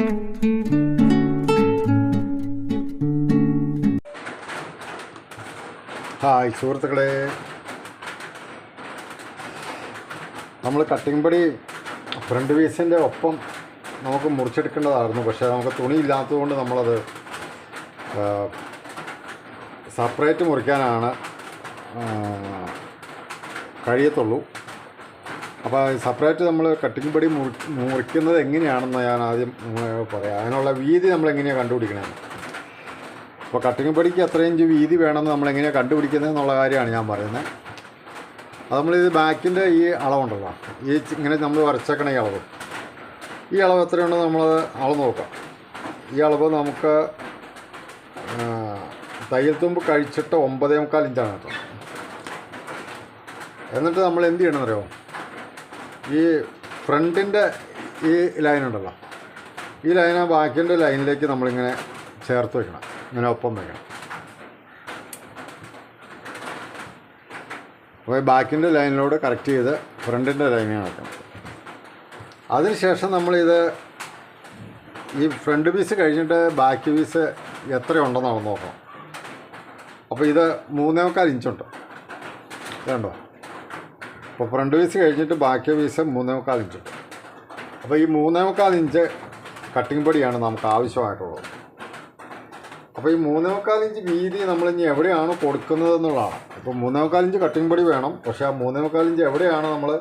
Hi സുഹൃത്തുക്കളെ. നമ്മൾ cutting പടി ഫ്രണ്ട് പീസിന്റെ ഒപ്പം നമുക്ക് മുറിച്ചെടുക്കേണ്ടതായിരുന്നു. പക്ഷേ നമുക്ക് തുണി ഇല്ലാത്തതുകൊണ്ട് നമ്മളത് സെപ്പറേറ്റ് മുറിക്കാനാണ് കഴിയത്തുള്ളൂ. അപ്പോൾ സെപ്പറേറ്റ് നമ്മൾ കട്ടിംഗ് പടി മുറി മുറിക്കുന്നത് എങ്ങനെയാണെന്ന് ഞാൻ ആദ്യം പറയാം. അതിനുള്ള വീതി നമ്മൾ എങ്ങനെയാണ് കണ്ടുപിടിക്കണത് അപ്പോൾ കട്ടിംഗ് പടിക്ക് എത്ര ഇഞ്ച് വീതി വേണമെന്ന് നമ്മൾ എങ്ങനെയാണ് കണ്ടുപിടിക്കുന്നത് എന്നുള്ള കാര്യമാണ് ഞാൻ പറയുന്നത് അത് നമ്മളിത് ബാക്കിന്റെ ഈ അളവുണ്ടല്ലോ. ഈ ഇങ്ങനെ നമ്മൾ വരച്ചേക്കണ ഈ അളവ്. ഈ അളവ് എത്രയുണ്ടെന്ന് നമ്മളത് അളവ് നോക്കാം. ഈ അളവ് നമുക്ക് തയ്യൽ തുമ്പ് കഴിച്ചിട്ട് ഒമ്പതേ മുക്കാൽ ഇഞ്ചാണ് കേട്ടോ. എന്നിട്ട് നമ്മൾ എന്ത് ചെയ്യണമെന്നറിയോ ഈ ഫ്രണ്ടിന്റെ ഈ ലൈൻ ഉണ്ടല്ലോ. ഈ ലൈന ബാക്കിന്റെ ലൈനിലേക്ക് നമ്മളിങ്ങനെ ചേർത്ത് വെക്കണം. ഇങ്ങനെ ഒപ്പം വെക്കണം. അപ്പോൾ ബാക്കിന്റെ ലൈനിലോട് കറക്റ്റ് ചെയ്ത് ഫ്രണ്ടിന്റെ ലൈനിൽ വെക്കണം അതിനുശേഷം നമ്മളിത് ഈ ഫ്രണ്ട് പീസ് കഴിഞ്ഞിട്ട് ബാക്ക് പീസ് എത്രയുണ്ടെന്നാണ് നോക്കണം. അപ്പോൾ ഇത് മൂന്നേ മുക്കാൽ ഇഞ്ചുണ്ട്. ഇതുണ്ടോ? അപ്പോൾ ഫ്രണ്ട് പീസ് കഴിഞ്ഞിട്ട് ബാക്കി പീസ് മൂന്നേ മുക്കാൽ ഇഞ്ച്. അപ്പോൾ ഈ മൂന്നേ മുക്കാൽ ഇഞ്ച് കട്ടിംഗ് പൊടിയാണ് നമുക്ക് ആവശ്യമായിട്ടുള്ളത്. അപ്പോൾ ഈ മൂന്നേ മുക്കാൽ ഇഞ്ച് വീതി നമ്മൾ ഇനി എവിടെയാണ് കൊടുക്കുന്നത് എന്നുള്ളതാണ്. അപ്പോൾ മൂന്നേ മുക്കാൽ ഇഞ്ച് കട്ടിംഗ് പൊടി വേണം. പക്ഷേ ആ മൂന്നേ മുക്കാൽ ഇഞ്ച് എവിടെയാണ് നമ്മൾ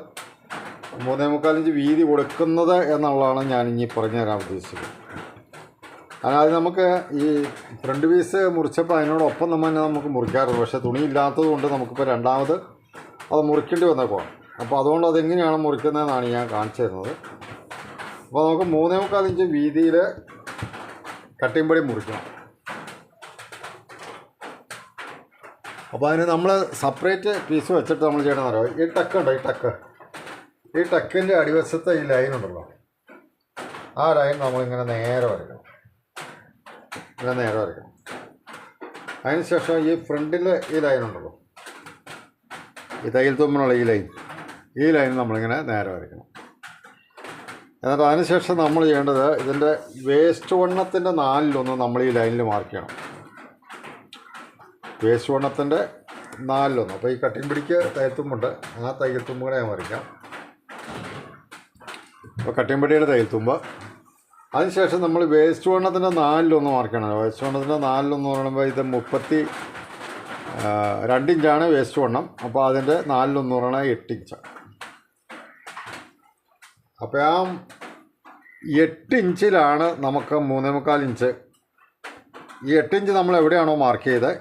മൂന്നേ മുക്കാൽ ഇഞ്ച് വീതി കൊടുക്കുന്നത് എന്നുള്ളതാണ് ഞാൻ ഇനി പറഞ്ഞു തരാൻ ഉദ്ദേശിച്ചത്. അതായത് നമുക്ക് ഈ ഫ്രണ്ട് പീസ് മുറിച്ചപ്പോൾ അതിനോടൊപ്പം നമ്മൾ തന്നെ നമുക്ക് മുറിക്കാറുണ്ട്. പക്ഷേ തുണി ഇല്ലാത്തത് കൊണ്ട് നമുക്കിപ്പോൾ രണ്ടാമത് അത് മുറിക്കേണ്ടി വന്നേക്കുവാണ് അപ്പോൾ അതുകൊണ്ട് അതെങ്ങനെയാണ് മുറിക്കുന്നതെന്നാണ് ഞാൻ കാണിച്ചു തരുന്നത്. അപ്പോൾ നമുക്ക് മൂന്നേ മുക്കാൽ ഇഞ്ച് വീതിയിൽ കട്ടിമ്പടി പൊടി മുറിക്കണം. അപ്പോൾ അതിന് നമ്മൾ സെപ്പറേറ്റ് പീസ് വെച്ചിട്ട് നമ്മൾ ചെയ്യണമെന്ന് അറിയാം? ഈ ടക്ക് ഉണ്ടോ? ഈ ടക്ക് ഈ ടക്കിന്റെ അടിവശത്തെ ഈ ലൈൻ ഉണ്ടല്ലോ. ആ ലൈൻ നമ്മളിങ്ങനെ നേരെ വരയ്ക്കണം. ഇങ്ങനെ നേരെ വരയ്ക്കണം. അതിനുശേഷം ഈ ഫ്രണ്ടിലെ ഈ ലൈൻ ഉണ്ടല്ലോ. ഈ തയ്യൽ തുമ്പിനുള്ള ഈ ലൈൻ. ഈ ലൈൻ നമ്മളിങ്ങനെ നേരെ വരയ്ക്കണം. എന്നിട്ട് അതിനുശേഷം നമ്മൾ ചെയ്യേണ്ടത് ഇതിന്റെ വേസ്റ്റ് വണ്ണത്തിന്റെ നാലിലൊന്ന് നമ്മൾ ഈ ലൈനിൽ മാർക്ക് ചെയ്യണം. വേസ്റ്റ് വണ്ണത്തിന്റെ നാലിലൊന്ന്. അപ്പോൾ ഈ കട്ടിങ് പിടിക്ക് തയ്യൽത്തുമ്പുണ്ട് ആ തയ്യൽത്തുമ്പ് കൂടെ ഞാൻ വരയ്ക്കാം. അപ്പോൾ കട്ടിങ് പിടിയുടെ തയ്യൽത്തുമ്പ് അതിനുശേഷം നമ്മൾ വേസ്റ്റ് വണ്ണത്തിന്റെ നാലിലൊന്ന് മാർക്ക് ചെയ്യണം. വേസ്റ്റ് വണ്ണത്തിന്റെ നാലിലൊന്ന് പറയുമ്പോൾ ഇത് മുപ്പത്തി രണ്ട് ഇഞ്ചാണ് വേസ്റ്റ് വണ്ണം. അപ്പോൾ അതിന്റെ നാലിലൊന്ന് പറയണ എട്ട് അപ്പോൾ ആ എട്ട് ഇഞ്ചിലാണ് നമുക്ക് മൂന്നേ മുക്കാൽ ഇഞ്ച് ഈ എട്ട് ഇഞ്ച് നമ്മൾ എവിടെയാണോ മാർക്ക് ചെയ്തത്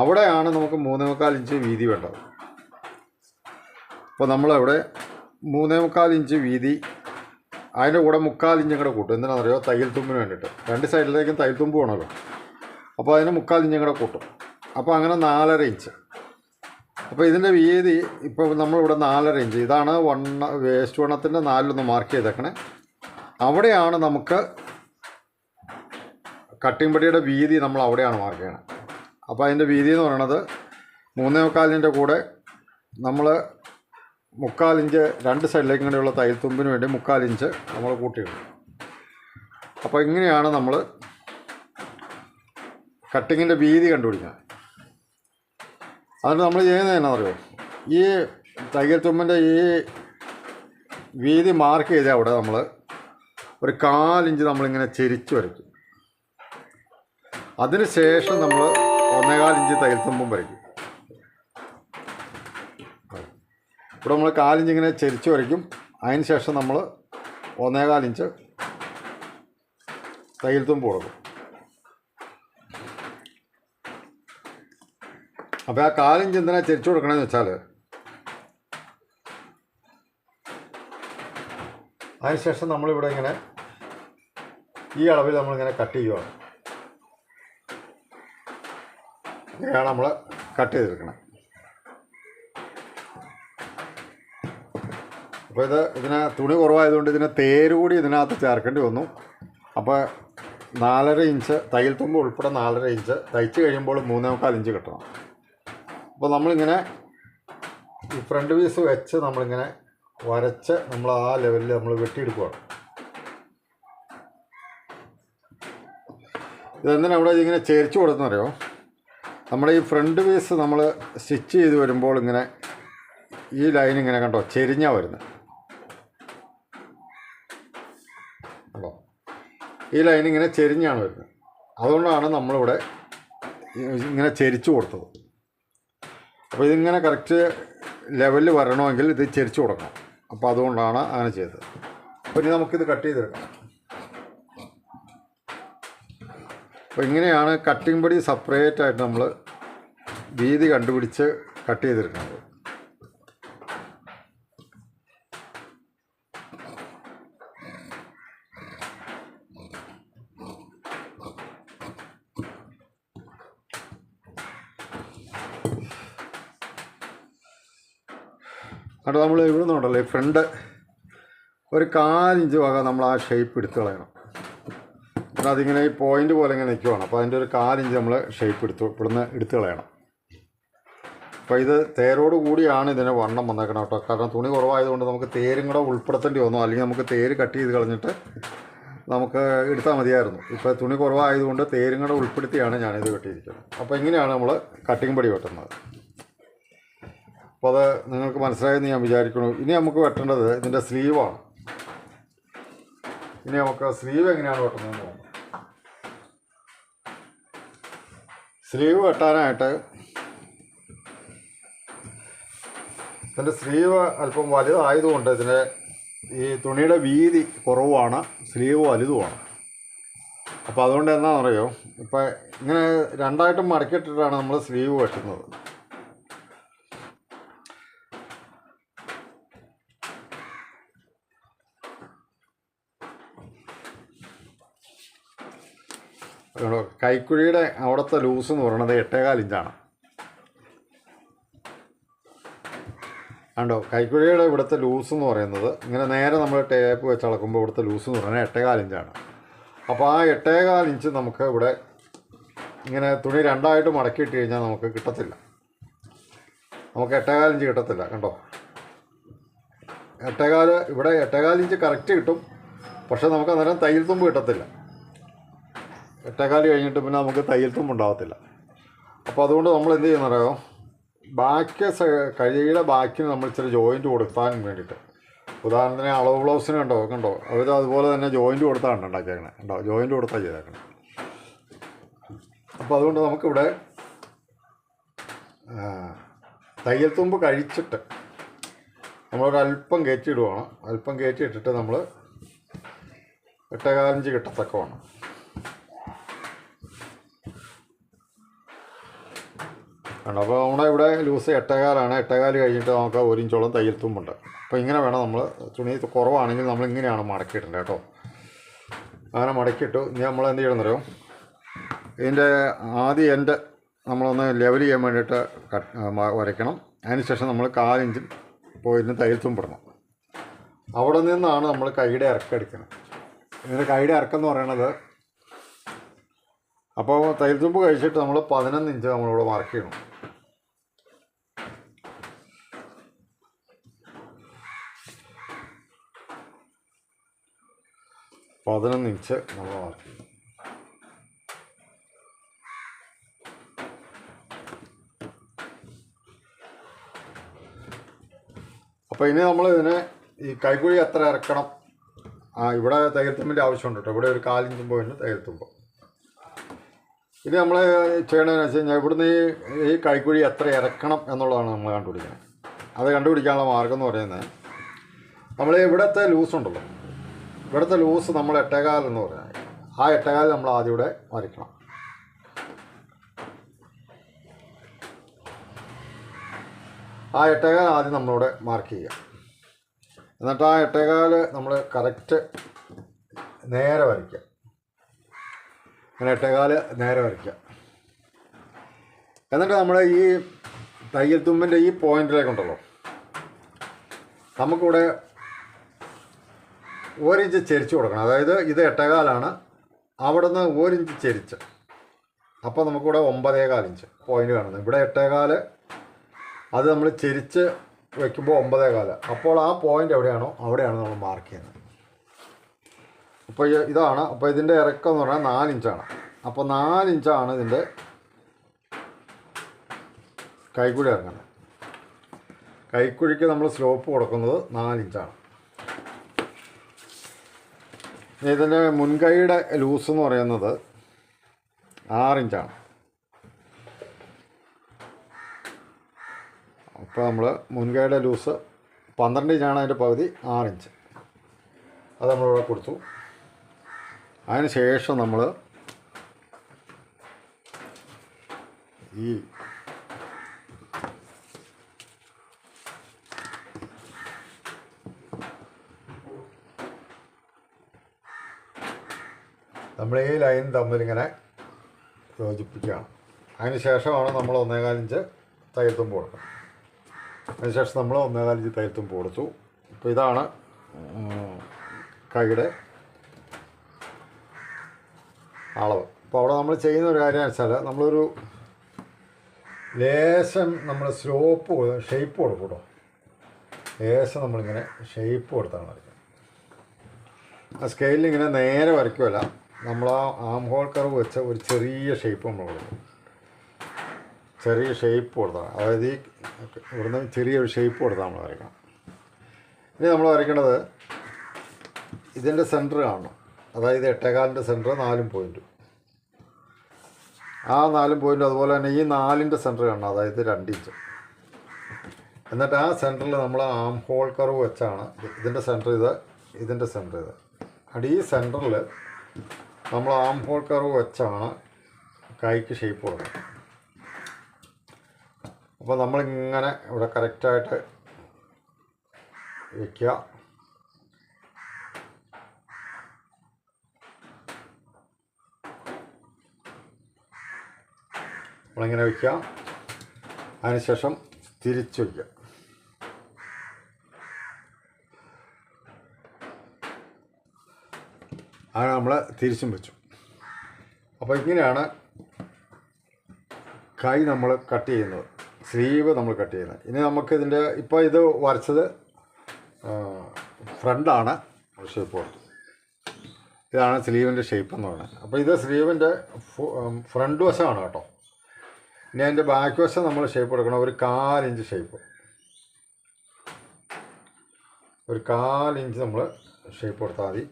അവിടെയാണ് നമുക്ക് മൂന്നേ മുക്കാൽ ഇഞ്ച് വീതി വേണ്ടത്. അപ്പോൾ നമ്മളവിടെ മൂന്നേ മുക്കാൽ ഇഞ്ച് വീതി അതിന്റെ കൂടെ മുക്കാൽ ഇഞ്ചും കൂടെ കൂട്ടും. എന്തിനാണെന്നറിയോ? തയ്യൽ തുമ്പിന് വേണ്ടിയിട്ട് രണ്ട് സൈഡിലേക്കും തയ്യൽ തുമ്പ് വേണമല്ലോ. അപ്പോൾ അതിന് മുക്കാൽ ഇഞ്ചും കൂടെ കൂട്ടും. അപ്പോൾ അങ്ങനെ നാലര ഇഞ്ച്. അപ്പോൾ ഇതിന്റെ വീതി ഇപ്പോൾ നമ്മളിവിടെ നാലര ഇഞ്ച്. ഇതാണ് വണ്ണ വേസ്റ്റ് വണ്ണത്തിന്റെ നാലിലൊന്ന് മാർക്ക് ചെയ്തേക്കണേ. അവിടെയാണ് നമുക്ക് കട്ടിംഗ് പടിയുടെ വീതി നമ്മൾ അവിടെയാണ് മാർക്ക് ചെയ്യണത് അപ്പോൾ അതിന്റെ വീതി എന്ന് പറയണത് മൂന്നേ മുക്കാലിന്റെ കൂടെ നമ്മൾ മുക്കാലിഞ്ച് രണ്ട് സൈഡിലേക്കും കൂടെയുള്ള തയ്യൽ തുമ്പിന് വേണ്ടി മുക്കാലിഞ്ച് നമ്മൾ കൂട്ടിയിടും. അപ്പോൾ ഇങ്ങനെയാണ് നമ്മൾ കട്ടിങ്ങിന്റെ വീതി കണ്ടുപിടിക്കുന്നത് അതുകൊണ്ട് നമ്മൾ ചെയ്യുന്നത് എന്നാ പറയുമോ ഈ തയ്യൽ തുമ്പിന്റെ ഈ വീതി മാർക്ക് ചെയ്ത അവിടെ നമ്മൾ ഒരു കാലിഞ്ച് നമ്മളിങ്ങനെ ചെരിച്ച് വരയ്ക്കും. അതിന് ശേഷം നമ്മൾ ഒന്നേകാൽ ഇഞ്ച് തയ്യൽ തുമ്പും വരയ്ക്കും. ഇവിടെ നമ്മൾ കാലിഞ്ച് ഇങ്ങനെ ചെരിച്ച് വരയ്ക്കും. അതിന് ശേഷം നമ്മൾ ഒന്നേകാൽ ഇഞ്ച് തയ്യൽ തുമ്പ് കൊടുക്കും. അപ്പോൾ ആ കാലിഞ്ച് എന്തിനാ തിരിച്ചു കൊടുക്കണമെന്ന് വെച്ചാൽ അതിനുശേഷം നമ്മളിവിടെ ഇങ്ങനെ ഈ അളവിൽ നമ്മളിങ്ങനെ കട്ട് ചെയ്യുകയാണ് ഇങ്ങനെയാണ് നമ്മൾ കട്ട് ചെയ്തെടുക്കണം. അപ്പോൾ ഇത് ഇതിന് തുണി കുറവായതുകൊണ്ട് ഇതിന് തേര് കൂടി ഇതിനകത്ത് ചേർക്കേണ്ടി വന്നു. അപ്പോൾ നാലര ഇഞ്ച് തയ്യൽ തുമ്പ് ഉൾപ്പെടെ നാലര ഇഞ്ച് തയ്ച്ച് കഴിയുമ്പോൾ മൂന്നേ മുക്കാൽ ഇഞ്ച് കിട്ടണം. അപ്പോൾ നമ്മളിങ്ങനെ ഈ ഫ്രണ്ട് പീസ് വെച്ച് നമ്മളിങ്ങനെ വരച്ച് നമ്മൾ ആ ലെവലിൽ നമ്മൾ വെട്ടിയെടുക്കുകയാണ് ഇതെന്തിനാ അവിടെ ഇങ്ങനെ ചേരിച്ചു കൊടുക്കുന്നറിയോ നമ്മുടെ ഈ ഫ്രണ്ട് പീസ് നമ്മൾ സ്റ്റിച്ച് ചെയ്ത് വരുമ്പോൾ ഇങ്ങനെ ഈ ലൈൻ ഇങ്ങനെ കണ്ടോ ചെരിഞ്ഞാ വരുന്നത് കണ്ടോ? ഈ ലൈൻ ഇങ്ങനെ ചെരിഞ്ഞാണ് വരുന്നത് അതുകൊണ്ടാണ് നമ്മളിവിടെ ഇങ്ങനെ ചെരിച്ചു കൊടുത്തത്. അപ്പോൾ ഇതിങ്ങനെ കറക്റ്റ് ലെവലിൽ വരണമെങ്കിൽ ഇത് ചെരിച്ചു കൊടുക്കണം. അപ്പോൾ അതുകൊണ്ടാണ് അങ്ങനെ ചെയ്തത്. അപ്പോൾ ഇനി നമുക്കിത് കട്ട് ചെയ്തെടുക്കാം. അപ്പോൾ ഇങ്ങനെയാണ് കട്ടിംഗ് പൊടി സെപ്പറേറ്റ് ആയിട്ട് നമ്മൾ വീതി കണ്ടുപിടിച്ച് കട്ട് ചെയ്തെടുക്കുന്നത്. അവിടെ നമ്മൾ ഇവിടെ നിന്നുണ്ടല്ലോ ഈ ഫ്രണ്ട് ഒരു കാലിഞ്ച് വക നമ്മൾ ആ ഷേപ്പ് എടുത്ത് കളയണം. എന്നിട്ട് അതിങ്ങനെ ഈ പോയിന്റ് പോലെ ഇങ്ങനെ നിൽക്കുവാണ് അപ്പോൾ അതിന്റെ ഒരു കാലിഞ്ച് നമ്മൾ ഷേപ്പ് എടുത്തു ഇവിടുന്ന് എടുത്ത് കളയണം. അപ്പോൾ ഇത് തേരോട് കൂടിയാണ് ഇതിനെ വണ്ണം വന്നേക്കണം കേട്ടോ. കാരണം തുണി കുറവായതുകൊണ്ട് നമുക്ക് തേരും കൂടെ ഉൾപ്പെടുത്തേണ്ടി വന്നു. അല്ലെങ്കിൽ നമുക്ക് തേര് കട്ട് ചെയ്ത് കളഞ്ഞിട്ട് നമുക്ക് എടുത്താൽ മതിയായിരുന്നു. ഇപ്പോൾ തുണി കുറവായതുകൊണ്ട് തേരും കൂടെ ഉൾപ്പെടുത്തിയാണ് ഞാനിത് കെട്ടിയിരിക്കുന്നത്. അപ്പോൾ ഇങ്ങനെയാണ് നമ്മൾ കട്ടിങ് പടി വെട്ടുന്നത്. അപ്പോൾ അത് നിങ്ങൾക്ക് മനസ്സിലായെന്ന് ഞാൻ വിചാരിക്കുന്നു. ഇനി നമുക്ക് വെട്ടേണ്ടത് ഇതിന്റെ സ്ലീവാണ്. ഇനി നമുക്ക് സ്ലീവ് എങ്ങനെയാണ് വെട്ടുന്നത് നോക്കാം. സ്ലീവ് വെട്ടാനായിട്ട് ഇതിന്റെ സ്ലീവ് അല്പം വലുതായതുകൊണ്ട് ഇതിന്റെ ഈ തുണിയുടെ വീതി കുറവാണ് സ്ലീവ് വലുതുമാണ്. അപ്പോൾ അതുകൊണ്ട് എന്താണെന്നറിയോ? ഇപ്പം ഇങ്ങനെ രണ്ടായിട്ടും മടക്കിയിട്ടിട്ടാണ് നമ്മൾ സ്ലീവ് വെട്ടുന്നത്. കൈക്കുഴിയുടെ അവിടുത്തെ ലൂസ് എന്ന് പറയുന്നത് എട്ടേകാൽ ഇഞ്ചാണ്. കണ്ടോ കൈക്കുഴിയുടെ ഇവിടുത്തെ ലൂസ് എന്ന് പറയുന്നത് ഇങ്ങനെ നേരെ നമ്മൾ ടേപ്പ് വെച്ച് അളക്കുമ്പോൾ ഇവിടുത്തെ ലൂസ് എന്ന് പറയുന്നത് എട്ടേകാൽ ഇഞ്ചാണ്. അപ്പോൾ ആ എട്ടേകാൽ ഇഞ്ച് നമുക്ക് ഇവിടെ ഇങ്ങനെ തുണി രണ്ടായിട്ട് മടക്കിയിട്ട് കഴിഞ്ഞാൽ നമുക്ക് കിട്ടത്തില്ല. നമുക്ക് എട്ടേകാൽ ഇഞ്ച് കിട്ടത്തില്ല കണ്ടോ? എട്ടേകാൽ ഇവിടെ എട്ടേകാൽ ഇഞ്ച് കറക്റ്റ് കിട്ടും. പക്ഷേ നമുക്ക് അന്നേരം തയ്യൽ തുമ്പ് കിട്ടത്തില്ല. എട്ടേകാൽ കഴിഞ്ഞിട്ട് പിന്നെ നമുക്ക് തയ്യൽ തുമ്പ് ഉണ്ടാകത്തില്ല അപ്പോൾ അതുകൊണ്ട് നമ്മൾ എന്ത് ചെയ്യുന്നറിയോ ബാക്കി കഴിയുടെ ബാക്കിന് നമ്മൾ ഇച്ചിരി ജോയിന്റ് കൊടുക്കാൻ വേണ്ടിയിട്ട്. ഉദാഹരണത്തിന് അളവ് ബ്ലൗസിന് കണ്ടോ? കണ്ടോ? അവർ അതുപോലെ തന്നെ ജോയിന്റ് കൊടുത്താണ് ഉണ്ടാക്കിയേക്കണേ. ഉണ്ടോ ജോയിന്റ് കൊടുത്താൽ ചെയ്തേക്കണേ. അപ്പോൾ അതുകൊണ്ട് നമുക്കിവിടെ തയ്യൽ തുമ്പ് കഴിച്ചിട്ട് നമ്മളൊരല്പം കയറ്റിയിടുവാണ് അല്പം കയറ്റിയിട്ടിട്ട് നമ്മൾ എട്ടേകാലഞ്ച് കിട്ടത്തക്കമാണ് ആണ് അപ്പോൾ നമ്മുടെ ഇവിടെ ലൂസ് എട്ടേകാലാണ്. എട്ടേകാൽ കഴിഞ്ഞിട്ട് നമുക്ക് ഒരു ഇഞ്ചോളം തയ്യൽ തുമ്പുണ്ട്. അപ്പോൾ ഇങ്ങനെ വേണം നമ്മൾ തുണി കുറവാണെങ്കിൽ നമ്മൾ ഇങ്ങനെയാണ് മടക്കിയിട്ടുണ്ട് കേട്ടോ. അങ്ങനെ മടക്കിയിട്ടു. ഇനി നമ്മൾ എന്ത് ചെയ്യണമെന്നറിയോ ഇതിന്റെ ആദ്യം എന്റെ നമ്മളൊന്ന് ലെവൽ ചെയ്യാൻ വേണ്ടിയിട്ട് വരയ്ക്കണം. അതിനുശേഷം നമ്മൾ കാലിഞ്ച് പോയിന് തയ്യൽ തുമ്പിടണം. അവിടെ നിന്നാണ് നമ്മൾ കൈയുടെ ഇറക്കെടുക്കുന്നത് ഇതിന്റെ കൈയുടെ ഇറക്കം എന്ന് പറയണത് അപ്പോൾ തയ്യൽ തുമ്പ് കഴിച്ചിട്ട് നമ്മൾ പതിനൊന്ന് ഇഞ്ച് നമ്മളിവിടെ മാർക്ക് ചെയ്യണം. പതിനൊന്ന് ഇഞ്ച് നമ്മൾ മാർക്ക് ചെയ്യും അപ്പോൾ ഇനി നമ്മൾ ഇതിനെ ഈ കൈക്കുഴി എത്ര ഇറക്കണം? ആ ഇവിടെ തയ്യൽത്തുമ്പിന്റെ ആവശ്യമുണ്ട് കേട്ടോ ഇവിടെ ഒരു കാലിഞ്ചും പോയിന്റ് തയ്യൽത്തുമ്പോൾ ഇനി നമ്മൾ ചെയ്യണമെന്ന് വെച്ച് കഴിഞ്ഞാൽ ഇവിടുന്ന് ഈ ഈ കൈക്കുഴി എത്ര ഇറക്കണം എന്നുള്ളതാണ് നമ്മൾ കണ്ടുപിടിക്കുന്നത് അത് കണ്ടുപിടിക്കാനുള്ള മാർഗം എന്ന് പറയുന്നത് നമ്മൾ ഇവിടുത്തെ ലൂസ് ഉണ്ടല്ലോ. ഇവിടുത്തെ ലൂസ് നമ്മൾ എട്ടേകാൽ എന്ന് പറഞ്ഞാൽ ആ എട്ടേകാൽ നമ്മൾ ആദ്യം ഇവിടെ വരയ്ക്കണം. ആ എട്ടേകാൽ ആദ്യം നമ്മളിവിടെ മാർക്ക് ചെയ്യുക. എന്നിട്ട് ആ എട്ടേകാൽ നമ്മൾ കറക്റ്റ് നേരെ വരയ്ക്കുക. അങ്ങനെ എട്ടേകാൽ നേരെ വരയ്ക്കുക. എന്നിട്ട് നമ്മൾ ഈ തയ്യൽ തുമ്പിന്റെ ഈ പോയിന്റിലേക്കുണ്ടല്ലോ നമുക്കിവിടെ ഒരിഞ്ച് ചെരിച്ച് കൊടുക്കണം. അതായത് ഇത് എട്ടേകാലാണ്. അവിടുന്ന് ഒരിഞ്ച് ചെരിച്ച്. അപ്പോൾ നമുക്കിവിടെ ഒമ്പതേകാൽ ഇഞ്ച് പോയിന്റ് കാണുന്നത് ഇവിടെ എട്ടേകാൽ അത് നമ്മൾ ചെരിച്ച് വെക്കുമ്പോൾ ഒമ്പതേകാൽ. അപ്പോൾ ആ പോയിന്റ് എവിടെയാണോ അവിടെയാണ് നമ്മൾ മാർക്ക് ചെയ്യുന്നത്. അപ്പോൾ ഇതാണ് അപ്പോൾ ഇതിന്റെ ഇറക്കം എന്ന് പറഞ്ഞാൽ നാലിഞ്ചാണ്. അപ്പോൾ നാലിഞ്ചാണ് ഇതിന്റെ കൈക്കുഴി ഇറങ്ങുന്നത്. കൈക്കുഴിക്ക് നമ്മൾ സ്ലോപ്പ് കൊടുക്കുന്നത് നാലിഞ്ചാണ് ഇനി ഇതിന്റെ മുൻകൈയുടെ ലൂസ് എന്ന് പറയുന്നത് ആറിഞ്ചാണ്. അപ്പോൾ നമ്മൾ മുൻകൈയുടെ ലൂസ് പന്ത്രണ്ട് ഇഞ്ചാണ് അതിന്റെ പകുതി ആറിഞ്ച്. അത് നമ്മളിവിടെ കൊടുത്തു. അതിന് ശേഷം നമ്മൾ ഈ നമ്മൾ ഈ ലൈൻ തമ്മിലിങ്ങനെ യോജിപ്പിക്കുകയാണ്. അതിന് ശേഷമാണ് നമ്മൾ ഒന്നേകാലിഞ്ച് തയ്യൽത്തുമ്പ് കൊടുക്കുന്നത് അതിനുശേഷം നമ്മൾ ഒന്നേകാലിഞ്ച് തയ്യൽത്തുമ്പ് കൊടുത്തു. അപ്പോൾ ഇതാണ് കൈയുടെ അളവ്. അപ്പോൾ അവിടെ നമ്മൾ ചെയ്യുന്ന ഒരു കാര്യം വെച്ചാൽ നമ്മളൊരു ലേശം നമ്മൾ സ്ലോപ്പ് ഷേപ്പ് കൊടുക്കും കേട്ടോ ലേശം നമ്മളിങ്ങനെ ഷേപ്പ് കൊടുത്താണ് വരയ്ക്കുന്നത് ആ സ്കെയിലിൽ ഇങ്ങനെ നേരെ വരയ്ക്കുമല്ല നമ്മൾ ആ ആം ഹോൾ കർവ് വെച്ച ഒരു ചെറിയ ഷേപ്പ് നമ്മൾ കൊടുക്കും. ചെറിയ ഷേപ്പ് കൊടുത്താൽ അതായത് ഈ ഇവിടുന്ന് ചെറിയൊരു ഷേപ്പ് കൊടുത്താൽ നമ്മൾ വരയ്ക്കണം. ഇനി നമ്മൾ വരയ്ക്കേണ്ടത് ഇതിന്റെ സെന്റർ കാണണം. അതായത് എട്ടേകാലിന്റെ സെന്റർ നാലും പോയിന്റും ആ നാലും പോയിന്റും അതുപോലെ തന്നെ ഈ നാലിന്റെ സെന്റർ കാണണം. അതായത് രണ്ട് ഇഞ്ച് എന്നിട്ട് ആ സെന്ററിൽ നമ്മൾ ആം ഹോൾ കർവ് വെച്ചാണ് ഇതിന്റെ സെന്റർ ഇത് ഇതിന്റെ സെന്റർ ഇത്. അടി ഈ സെന്ററിൽ നമ്മൾ ആം ഹോൾ കർവ് വെച്ചാണ് കൈക്ക് ഷേപ്പ് കൊടുക്കുന്നത്. അപ്പോൾ നമ്മളിങ്ങനെ ഇവിടെ കറക്റ്റായിട്ട് വയ്ക്കുക നമ്മളിങ്ങനെ വയ്ക്കുക അതിനുശേഷം തിരിച്ചു വയ്ക്കുക അങ്ങനെ നമ്മൾ തിരിച്ചും വെച്ചു. അപ്പോൾ ഇങ്ങനെയാണ് കൈ നമ്മൾ കട്ട് ചെയ്യുന്നത്. സ്ലീവ് നമ്മൾ കട്ട് ചെയ്യുന്നത്. ഇനി നമുക്ക് ഇതിന്റെ ഇപ്പോൾ ഇത് വരച്ചത് ഫ്രണ്ടാണ് ഷേപ്പ് ഇതാണ് സ്ലീവിന്റെ ഷേപ്പ് എന്ന് പറയുന്നത്. അപ്പോൾ ഇത് സ്ലീവിന്റെ ഫ്രണ്ട് വശമാണ് കേട്ടോ. ഇനി അതിന്റെ ബാക്ക് വശം നമ്മൾ ഷേപ്പ് കൊടുക്കണം ഒരു കാലിഞ്ച് ഷേപ്പ് ഒരു കാലിഞ്ച് നമ്മൾ ഷേപ്പ് കൊടുത്താൽ മതി.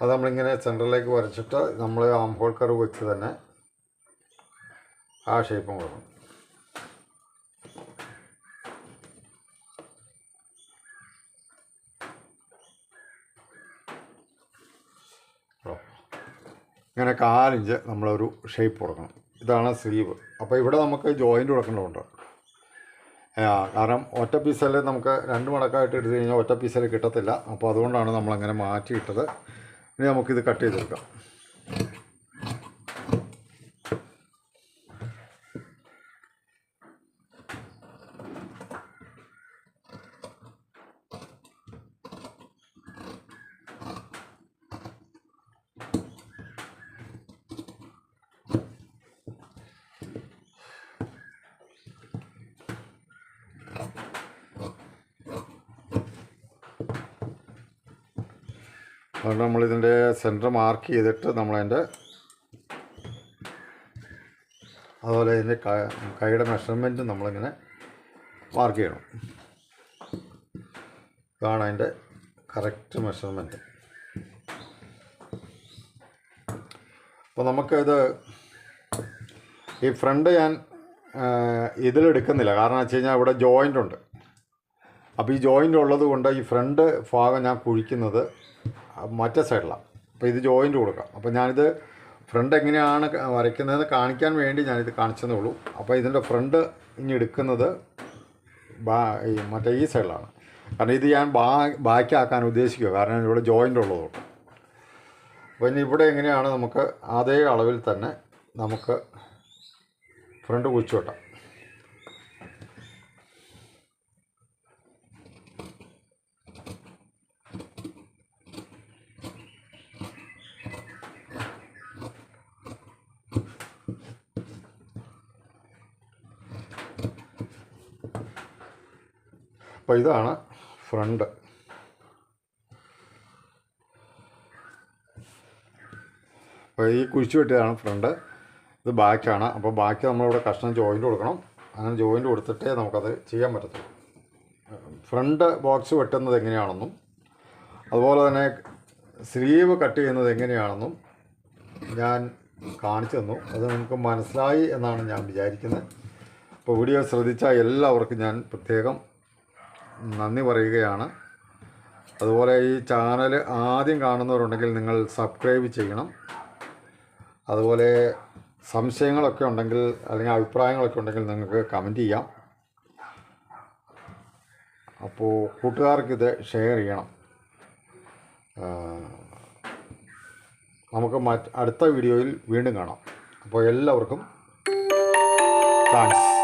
അത് നമ്മളിങ്ങനെ സെന്ററിലേക്ക് വരച്ചിട്ട് നമ്മൾ ആം ഹോൾ കർവ് വെച്ച് തന്നെ ആ ഷേപ്പും കൊടുക്കും. ഇങ്ങനെ കാലിഞ്ച് നമ്മളൊരു ഷേപ്പ് കൊടുക്കണം. ഇതാണ് സ്ലീവ്. അപ്പോൾ ഇവിടെ നമുക്ക് ജോയിന്റ് കൊടുക്കേണ്ടതുണ്ട്. കാരണം ഒറ്റ പീസൽ നമുക്ക് രണ്ട് മടക്കായിട്ട് എടുത്തു കഴിഞ്ഞാൽ ഒറ്റ പീസൽ കിട്ടത്തില്ല. അപ്പോൾ അതുകൊണ്ടാണ് നമ്മളങ്ങനെ മാറ്റിയിട്ടത്. ഇനി നമുക്കിത് കട്ട് ചെയ്തെടുക്കാം അതുകൊണ്ട് നമ്മളിതിന്റെ സെന്റർ മാർക്ക് ചെയ്തിട്ട് നമ്മളതിന്റെ അതുപോലെ ഇതിന്റെ കൈയുടെ മെഷർമെന്റ് നമ്മളിങ്ങനെ മാർക്ക് ചെയ്യണം. ഇതാണ് അതിന്റെ കറക്റ്റ് മെഷർമെന്റ്. അപ്പോൾ നമുക്കിത് ഈ ഫ്രണ്ട് ഞാൻ ഇതിലെടുക്കുന്നില്ല. കാരണം വെച്ച് കഴിഞ്ഞാൽ ഇവിടെ ജോയിന്റ് ഉണ്ട്. അപ്പോൾ ഈ ജോയിന്റ് ഉള്ളത് കൊണ്ട് ഈ ഫ്രണ്ട് ഭാഗം ഞാൻ കുഴിക്കുന്നത് മറ്റേ സൈഡിലാണ് അപ്പോൾ ഇത് ജോയിന്റ് കൊടുക്കാം. അപ്പോൾ ഞാനിത് ഫ്രണ്ട് എങ്ങനെയാണ് വരയ്ക്കുന്നതെന്ന് കാണിക്കാൻ വേണ്ടി ഞാനിത് കാണിച്ചതേ ഉള്ളൂ. അപ്പോൾ ഇതിന്റെ ഫ്രണ്ട് ഇനി എടുക്കുന്നത് ബാ ഈ മറ്റേ ഈ സൈഡിലാണ് കാരണം ഇത് ഞാൻ ബാ ബാക്കിയാക്കാൻ ഉദ്ദേശിക്കുക കാരണം ഇവിടെ ജോയിന്റ് ഉള്ളതുകൊണ്ട്. അപ്പോൾ ഇനി ഇവിടെ എങ്ങനെയാണ് നമുക്ക് അതേ അളവിൽ തന്നെ നമുക്ക് ഫ്രണ്ട് കുഴിച്ചു വെട്ടാം. അപ്പോൾ ഇതാണ് ഫ്രണ്ട്. അപ്പോൾ ഈ കുഴിച്ചു വെട്ടിയതാണ് ഫ്രണ്ട്. ഇത് ബാക്കാണ്. അപ്പോൾ ബാക്കി നമ്മളിവിടെ കഷ്ണം ജോയിന്റ് കൊടുക്കണം. അങ്ങനെ ജോയിന്റ് കൊടുത്തിട്ടേ നമുക്കത് ചെയ്യാൻ പറ്റത്തുള്ളൂ. ഫ്രണ്ട് ബോക്സ് വെട്ടുന്നത് എങ്ങനെയാണെന്നും അതുപോലെ തന്നെ സ്ലീവ് കട്ട് ചെയ്യുന്നത് എങ്ങനെയാണെന്നും ഞാൻ കാണിച്ചു തന്നു. അത് നിങ്ങൾക്ക് മനസ്സിലായി എന്നാണ് ഞാൻ വിചാരിക്കുന്നത്. അപ്പോൾ വീഡിയോ ശ്രദ്ധിച്ച എല്ലാവർക്കും ഞാൻ പ്രത്യേകം നന്ദി പറയുകയാണ്. അതുപോലെ ഈ ചാനൽ ആദ്യം കാണുന്നവരുണ്ടെങ്കിൽ നിങ്ങൾ സബ്സ്ക്രൈബ് ചെയ്യണം. അതുപോലെ സംശയങ്ങളൊക്കെ ഉണ്ടെങ്കിൽ അല്ലെങ്കിൽ അഭിപ്രായങ്ങളൊക്കെ ഉണ്ടെങ്കിൽ നിങ്ങൾക്ക് കമന്റ് ചെയ്യാം. അപ്പോൾ കൂട്ടുകാർക്കിത് ഷെയർ ചെയ്യണം. നമുക്ക് മറ്റ് അടുത്ത വീഡിയോയിൽ വീണ്ടും കാണാം. അപ്പോൾ എല്ലാവർക്കും താങ്ക്സ്